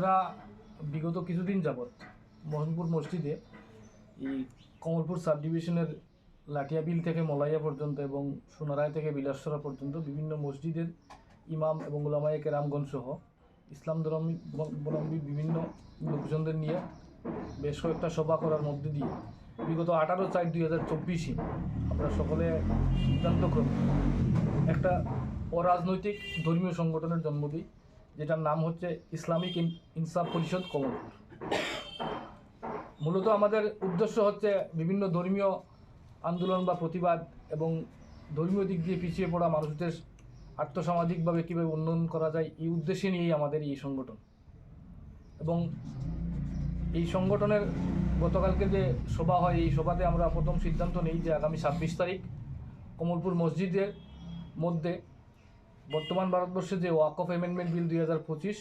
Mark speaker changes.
Speaker 1: আমরা বিগত কিছুদিন যাবৎ মোহনপুর মসজিদে এই কমলপুর সাব ডিভিশনের লাঠিয়া বিল থেকে মলাইয়া পর্যন্ত এবং সোনারায় থেকে বিলাসরা পর্যন্ত বিভিন্ন মসজিদের ইমাম এবং ওলামায়ে কেরামগঞ্জ সহ ইসলাম ধর্মী ধর্মাবলম্বী বিভিন্ন লোকজনদের নিয়ে বেশ কয়েকটা সভা করার মধ্যে দিয়ে বিগত আঠারো চার দুই হাজার চব্বিশে আমরা সকলে সিদ্ধান্ত ক্রমে একটা অরাজনৈতিক ধর্মীয় সংগঠনের জন্ম দিই। যেটার নাম হচ্ছে ইসলামিক ইন- ইনসাফ পরিষদ কমলপুর। মূলত আমাদের উদ্দেশ্য হচ্ছে বিভিন্ন ধর্মীয় আন্দোলন বা প্রতিবাদ এবং ধর্মীয় দিক দিয়ে পিছিয়ে পড়া মানুষদের আর্থসামাজিকভাবে কীভাবে উন্নয়ন করা যায়, এই উদ্দেশ্যে নিয়েই আমাদের এই সংগঠন। এবং এই সংগঠনের গতকালকে যে সভা হয়, এই সভাতে আমরা প্রথম সিদ্ধান্ত নিই যে আগামী ছাব্বিশ তারিখ কমলপুর মসজিদের মধ্যে বর্তমান ভারতবর্ষে যে ওয়াক অফ অ্যামেন্ডমেন্ট বিল দুই হাজার পঁচিশ